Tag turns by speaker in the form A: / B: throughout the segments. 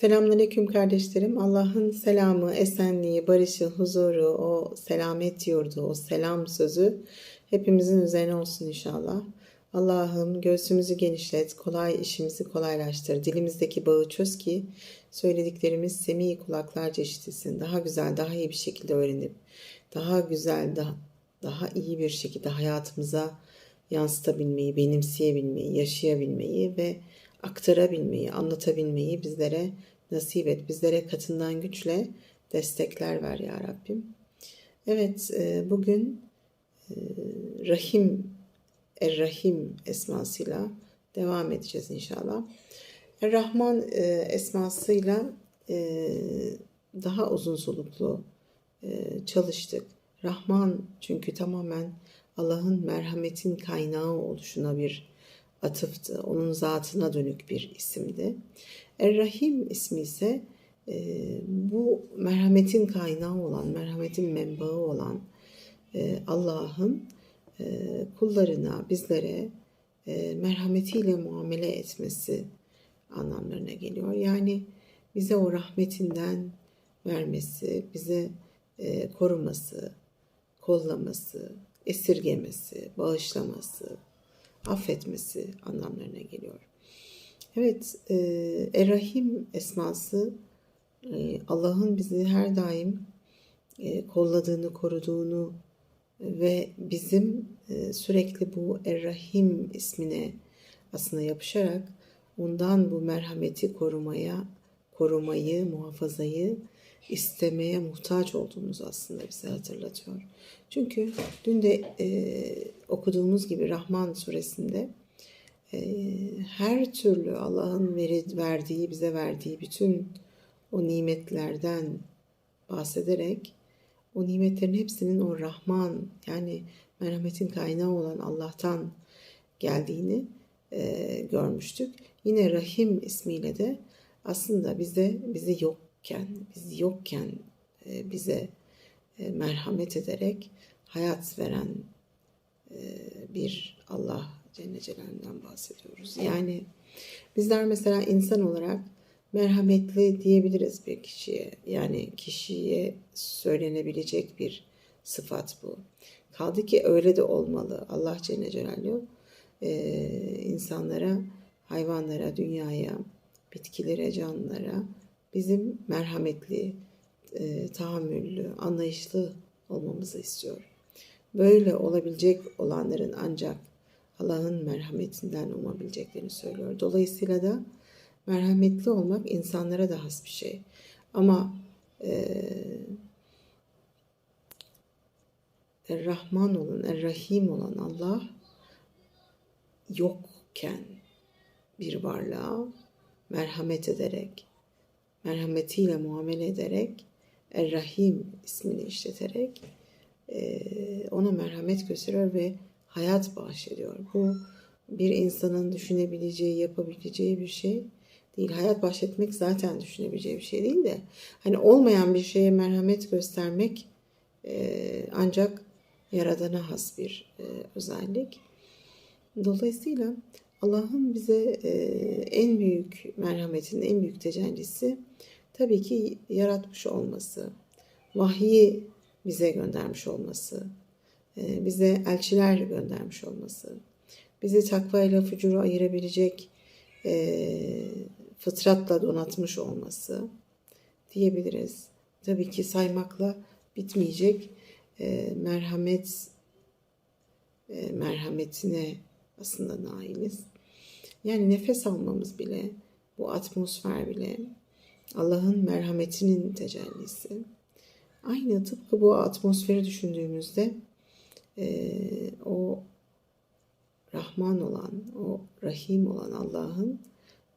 A: Selamünaleyküm kardeşlerim. Allah'ın selamı, esenliği, barışı, huzuru, o selamet yurdu, o selam sözü hepimizin üzerine olsun inşallah. Allah'ım göğsümüzü genişlet, kolay işimizi kolaylaştır. Dilimizdeki bağı çöz ki söylediklerimiz semi kulaklarca işitilsin. Daha güzel, daha iyi bir şekilde öğrenip, daha güzel, daha, daha iyi bir şekilde hayatımıza yansıtabilmeyi, benimseyebilmeyi, yaşayabilmeyi ve aktarabilmeyi, anlatabilmeyi bizlere nasip et. Bizlere katından güçle destekler ver ya Rabbim. Evet, e, bugün e, Rahim, Er-Rahim esmasıyla devam edeceğiz inşallah. Er-Rahman e, esmasıyla daha uzun soluklu çalıştık. Rahman çünkü tamamen Allah'ın merhametin kaynağı oluşuna bir atıftı. Onun zatına dönük bir isimdi. Er-Rahim ismi ise e, bu merhametin kaynağı olan, merhametin menbaı olan e, Allah'ın e, kullarına, bizlere e, merhametiyle muamele etmesi anlamlarına geliyor. Yani bize o rahmetinden vermesi, bize e, koruması, kollaması, esirgemesi, bağışlaması, affetmesi anlamlarına geliyor. Evet, e, Errahim esması e, Allah'ın bizi her daim e, kolladığını, koruduğunu ve bizim e, sürekli bu Errahim ismine aslında yapışarak ondan bu merhameti korumaya, korumayı, muhafazayı istemeye muhtaç olduğumuzu aslında bize hatırlatıyor. Çünkü dün de e, okuduğumuz gibi Rahman suresinde e, her türlü Allah'ın verdiği, bize verdiği bütün o nimetlerden bahsederek o nimetlerin hepsinin o Rahman yani merhametin kaynağı olan Allah'tan geldiğini e, görmüştük. Yine Rahim ismiyle de aslında bize bizi yokken, biz yokken e, bize e, merhamet ederek hayat veren e, bir Allah Celle Celaluhu'ndan bahsediyoruz. Yani bizler mesela insan olarak merhametli diyebiliriz bir kişiye. Yani kişiye söylenebilecek bir sıfat bu. Kaldı ki öyle de olmalı. Allah Celle Celaluhu insanlara, hayvanlara, dünyaya, bitkilere, canlılara bizim merhametli, e, tahammüllü, anlayışlı olmamızı istiyor. Böyle olabilecek olanların ancak Allah'ın merhametinden umabileceklerini söylüyor. Dolayısıyla da merhametli olmak insanlara da has bir şey. Ama e, Er-Rahman olan, Er-Rahim olan Allah yokken bir varlığa merhamet ederek, merhametiyle muamele ederek, Er-Rahim ismini işleterek e, ona merhamet gösteriyor ve hayat bahşediyor. Bu bir insanın düşünebileceği, yapabileceği bir şey değil. Hayat bahşetmek zaten düşünebileceği bir şey değil de hani olmayan bir şeye merhamet göstermek e, ancak yaradana has bir e, özellik. Dolayısıyla Allah'ın bize e, en büyük merhametin en büyük tecellisi tabii ki yaratmış olması, vahyi bize göndermiş olması, e, bize elçiler göndermiş olması, bizi takva ile fucuru ayırabilecek e, fıtratla donatmış olması diyebiliriz. Tabii ki saymakla bitmeyecek merhamet merhametine aslında nailiz. Yani nefes almamız bile, bu atmosfer bile Allah'ın merhametinin tecellisi. Aynı tıpkı bu atmosferi düşündüğümüzde e, o Rahman olan, o Rahim olan Allah'ın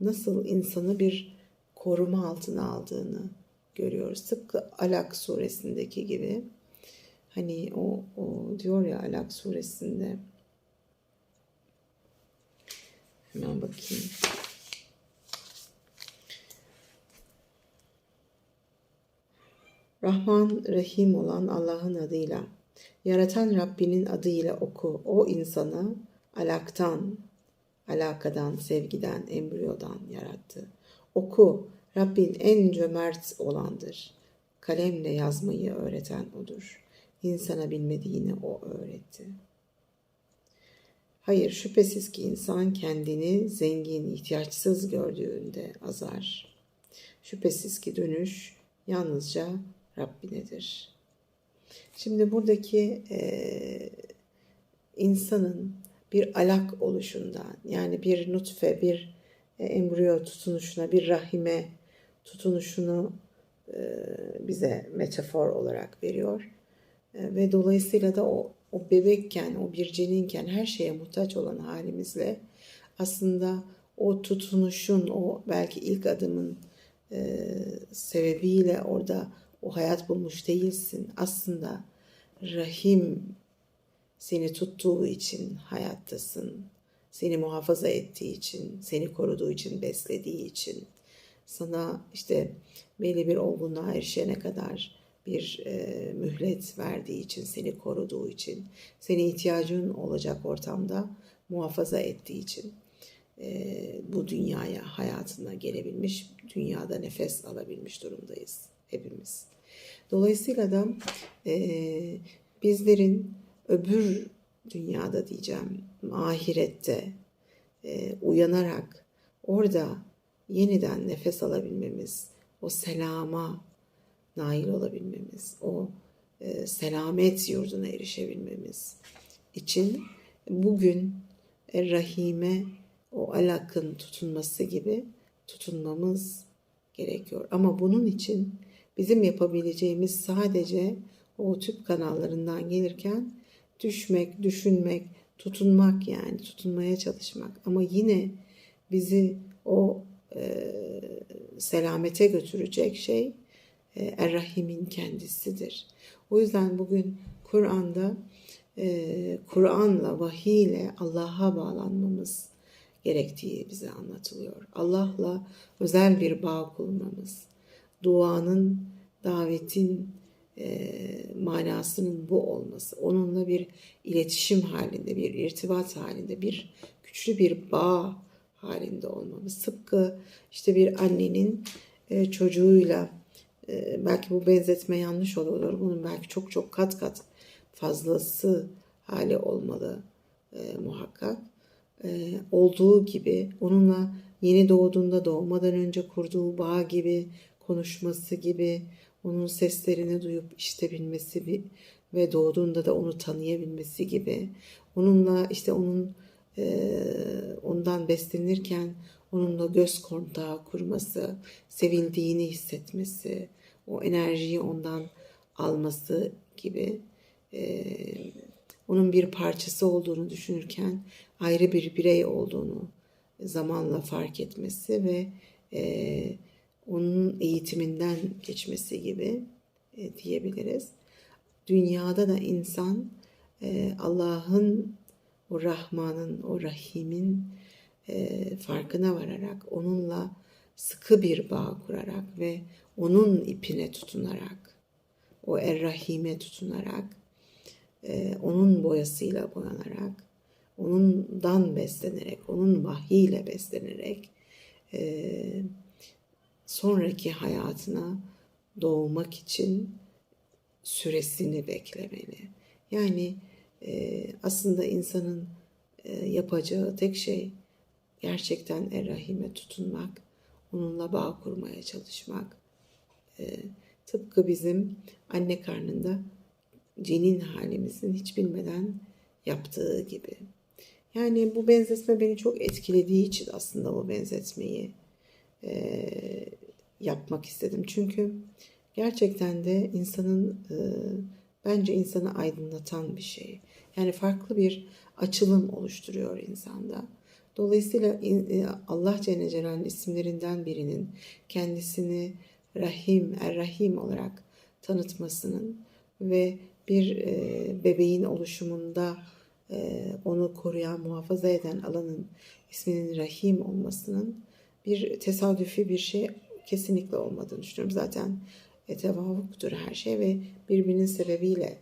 A: nasıl insanı bir koruma altına aldığını görüyoruz. Tıpkı Alak suresindeki gibi. Hani o, o diyor ya Alak suresinde. Hemen bakayım. Rahman Rahim olan Allah'ın adıyla, yaratan Rabbinin adıyla oku. O insanı alaktan, alakadan, sevgiden, embriyodan yarattı. Oku, Rabbin en cömert olandır. Kalemle yazmayı öğreten odur. İnsana bilmediğini o öğretti. Hayır şüphesiz ki insan kendini zengin, ihtiyaçsız gördüğünde azar. Şüphesiz ki dönüş yalnızca Rabbinedir. Şimdi buradaki e, insanın bir alak oluşundan yani bir nutfe, bir e, embriyo tutunuşuna, bir rahime tutunuşunu e, bize metafor olarak veriyor. E, ve dolayısıyla da o, o bebekken, o bir ceninken her şeye muhtaç olan halimizle aslında o tutunuşun, o belki ilk adımın e, sebebiyle orada o hayat bulmuş değilsin. Aslında rahim seni tuttuğu için hayattasın. Seni muhafaza ettiği için, seni koruduğu için, beslediği için, sana işte belli bir olgunluğa erişene kadar bir e, mühlet verdiği için, seni koruduğu için, seni ihtiyacın olacak ortamda muhafaza ettiği için e, bu dünyaya, hayatına gelebilmiş, dünyada nefes alabilmiş durumdayız hepimiz. Dolayısıyla da e, bizlerin öbür dünyada diyeceğim, ahirette e, uyanarak orada yeniden nefes alabilmemiz, o selama nail olabilmemiz, o e, selamet yurduna erişebilmemiz için bugün Rahime o alakın tutunması gibi tutunmamız gerekiyor. Ama bunun için bizim yapabileceğimiz sadece o tüp kanallarından gelirken düşmek, düşünmek, tutunmak yani tutunmaya çalışmak. Ama yine bizi o e, selamete götürecek şey e, Er-Rahim'in kendisidir. O yüzden bugün Kur'an'da e, Kur'an'la, vahiyle Allah'a bağlanmamız gerektiği bize anlatılıyor. Allah'la özel bir bağ kurmamız, duanın, davetin e, manasının bu olması, onunla bir iletişim halinde, bir irtibat halinde, bir güçlü bir bağ halinde olmamız. Tıpkı işte bir annenin e, çocuğuyla e, belki bu benzetme yanlış olur. Bunun belki çok çok kat kat fazlası hali olmalı e, muhakkak. E, olduğu gibi onunla yeni doğduğunda doğmadan önce kurduğu bağ gibi konuşması gibi onun seslerini duyup işitebilmesi ve doğduğunda da onu tanıyabilmesi gibi onunla işte onun e, ondan beslenirken onunla göz kontağı kurması, sevildiğini hissetmesi, o enerjiyi ondan alması gibi e, onun bir parçası olduğunu düşünürken ayrı bir birey olduğunu zamanla fark etmesi ve e, onun eğitiminden geçmesi gibi e, diyebiliriz. Dünyada da insan e, Allah'ın o Rahman'ın, o Rahim'in e, farkına vararak, onunla sıkı bir bağ kurarak ve onun ipine tutunarak, o Er-Rahim'e tutunarak, e, onun boyasıyla boyanarak, onundan beslenerek, onun vahiyle beslenerek e, sonraki hayatına doğmak için süresini beklemeli. Yani aslında insanın yapacağı tek şey gerçekten Errahim'e tutunmak, onunla bağ kurmaya çalışmak. E, tıpkı bizim anne karnında cenin halimizin hiç bilmeden yaptığı gibi. Yani bu benzetme beni çok etkilediği için aslında bu benzetmeyi e, yapmak istedim. Çünkü gerçekten de insanın e, bence insanı aydınlatan bir şey. Yani farklı bir açılım oluşturuyor insanda. Dolayısıyla e, Allah Celle Celal'in isimlerinden birinin kendisini Rahim, Er-Rahim olarak tanıtmasının ve bir e, bebeğin oluşumunda e, onu koruyan, muhafaza eden alanın isminin Rahim olmasının bir tesadüfi bir şey kesinlikle olmadığını düşünüyorum. Zaten tevafuktur her şey ve birbirinin sebebiyle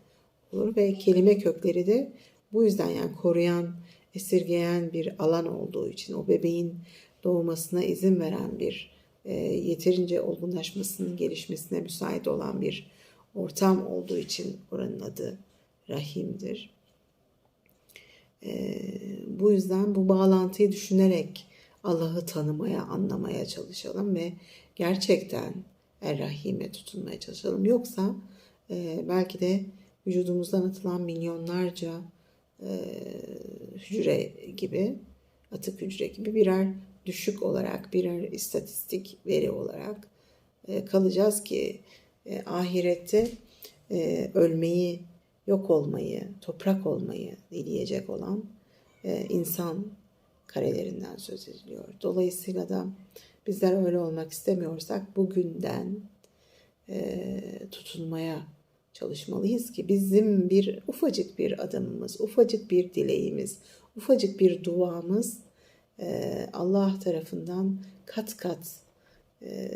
A: olur ve kelime kökleri de bu yüzden yani koruyan, esirgeyen bir alan olduğu için o bebeğin doğmasına izin veren bir e, yeterince olgunlaşmasının gelişmesine müsait olan bir ortam olduğu için oranın adı rahimdir. E, bu yüzden bu bağlantıyı düşünerek Allah'ı tanımaya, anlamaya çalışalım ve gerçekten Er-Rahim'e tutunmaya çalışalım. Yoksa e, belki de vücudumuzdan atılan milyonlarca hücre gibi, atık hücre gibi birer düşük olarak, birer istatistik veri olarak e, kalacağız ki e, ahirette e, ölmeyi, yok olmayı, toprak olmayı dileyecek olan e, insan karelerinden söz ediliyor. Dolayısıyla da bizler öyle olmak istemiyorsak bugünden e, tutunmaya çalışmalıyız ki bizim bir ufacık bir adımımız, ufacık bir dileğimiz, ufacık bir duamız e, Allah tarafından kat kat e,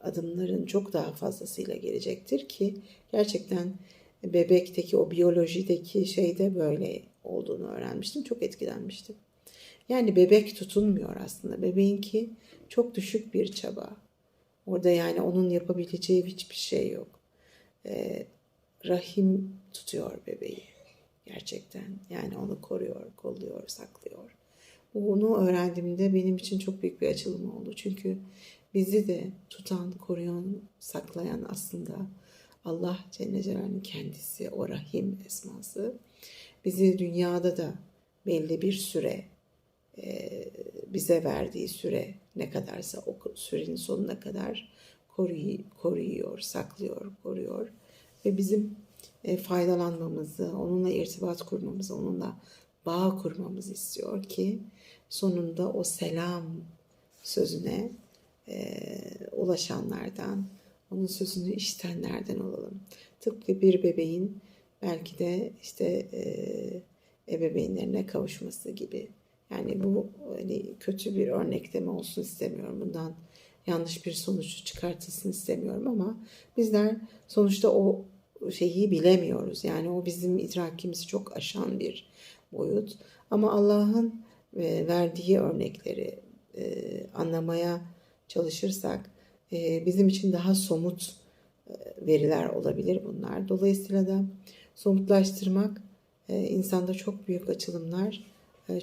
A: adımların çok daha fazlasıyla gelecektir ki gerçekten bebekteki o biyolojideki şeyde böyle olduğunu öğrenmiştim. Çok etkilenmiştim. Yani bebek tutunmuyor aslında. Bebeğinki çok düşük bir çaba. Orada yani onun yapabileceği hiçbir şey yok. Ee, rahim tutuyor bebeği gerçekten. Yani onu koruyor, kolluyor, saklıyor. Bunu öğrendiğimde benim için çok büyük bir açılım oldu. Çünkü bizi de tutan, koruyan, saklayan aslında Allah Celle Celaluhu'nun kendisi, o Rahim esması. Bizi dünyada da belli bir süre e, bize verdiği süre ne kadarsa o sürenin sonuna kadar koruyor, saklıyor, koruyor ve bizim e, faydalanmamızı, onunla irtibat kurmamızı, onunla bağ kurmamızı istiyor ki sonunda o selam sözüne e, ulaşanlardan, onun sözünü işitenlerden olalım. Tıpkı bir bebeğin belki de işte e, ebeveynlerine kavuşması gibi. Yani bu hani kötü bir örnekleme olsun istemiyorum. Bundan yanlış bir sonuç çıkartılsın istemiyorum ama bizler sonuçta o şeyi bilemiyoruz. Yani o bizim idrakimizi çok aşan bir boyut. Ama Allah'ın e, verdiği örnekleri e, anlamaya çalışırsak e, bizim için daha somut veriler olabilir bunlar. Dolayısıyla da somutlaştırmak insanda çok büyük açılımlar,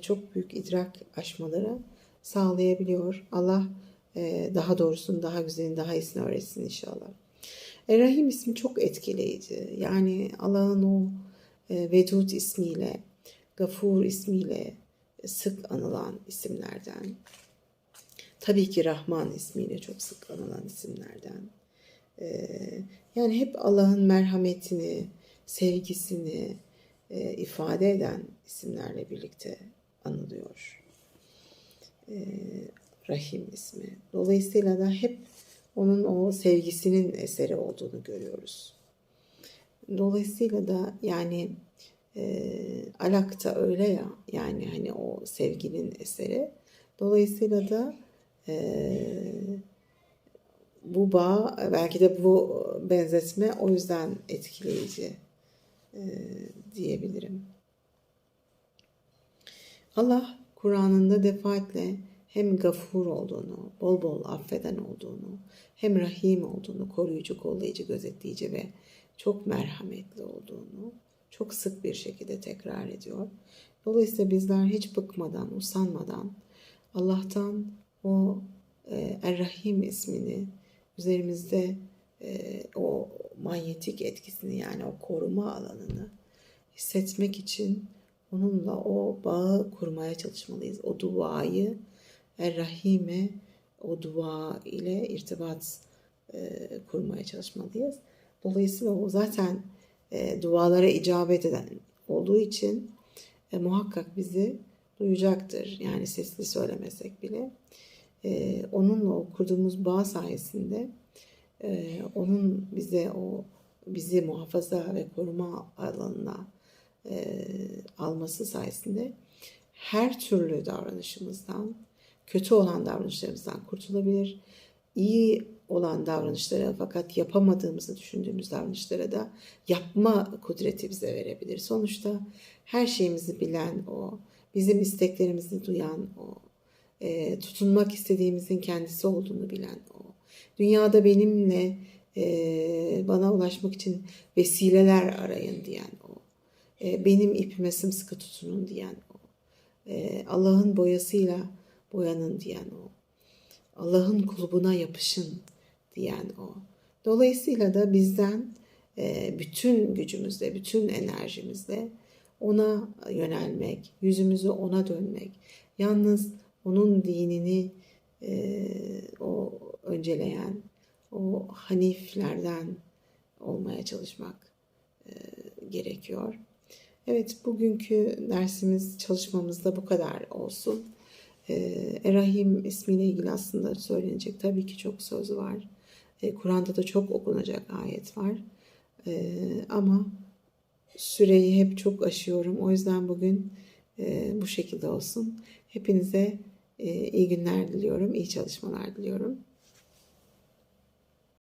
A: çok büyük idrak aşmaları sağlayabiliyor. Allah daha doğrusunu, daha güzelini, daha iyisini öğretsin inşallah. Errahim ismi çok etkileyici. Yani Allah'ın o Vedud ismiyle, Gafur ismiyle sık anılan isimlerden. Tabii ki Rahman ismiyle çok sık anılan isimlerden. Yani hep Allah'ın merhametini, sevgisini ifade eden isimlerle birlikte anılıyor. Rahim ismi. Dolayısıyla da hep onun o sevgisinin eseri olduğunu görüyoruz. Dolayısıyla da yani e, alak da öyle ya yani hani o sevginin eseri. Dolayısıyla da e, bu bağ belki de bu benzetme o yüzden etkileyici e, diyebilirim. Allah Kur'an'ında defaatle hem gafur olduğunu, bol bol affeden olduğunu, hem rahim olduğunu, koruyucu, kollayıcı, gözetleyici ve çok merhametli olduğunu çok sık bir şekilde tekrar ediyor. Dolayısıyla bizler hiç bıkmadan, usanmadan Allah'tan o e, Er-Rahim ismini üzerimizde e, o manyetik etkisini yani o koruma alanını hissetmek için onunla o bağı kurmaya çalışmalıyız. O duayı Er-Rahim'e o dua ile irtibat e, kurmaya çalışmalıyız. Dolayısıyla o zaten e, dualara icabet eden olduğu için e, muhakkak bizi duyacaktır. Yani sesli söylemesek bile. E, onunla o kurduğumuz bağ sayesinde e, onun bize o bizi muhafaza ve koruma alanına e, alması sayesinde her türlü davranışımızdan, kötü olan davranışlarımızdan kurtulabilir. İyi olan davranışlara fakat yapamadığımızı düşündüğümüz davranışlara da yapma kudreti bize verebilir. Sonuçta her şeyimizi bilen o, bizim isteklerimizi duyan o, e, tutunmak istediğimizin kendisi olduğunu bilen o. Dünyada benimle e, bana ulaşmak için vesileler arayın diyen o. E, benim ipime sımsıkı tutunun diyen o. E, Allah'ın boyasıyla boyanın diyen o. Allah'ın kulbuna yapışın diyen o. Dolayısıyla da bizden e, bütün gücümüzle, bütün enerjimizle ona yönelmek, yüzümüzü ona dönmek. Yalnız onun dinini e, o önceleyen, o haniflerden olmaya çalışmak e, gerekiyor. Evet, bugünkü dersimiz, çalışmamız da bu kadar olsun. E, Erahim ismiyle ilgili aslında söylenecek tabii ki çok söz var. E, Kur'an'da da çok okunacak ayet var. E, ama süreyi hep çok aşıyorum. O yüzden bugün e, bu şekilde olsun. Hepinize e, iyi günler diliyorum, iyi çalışmalar diliyorum.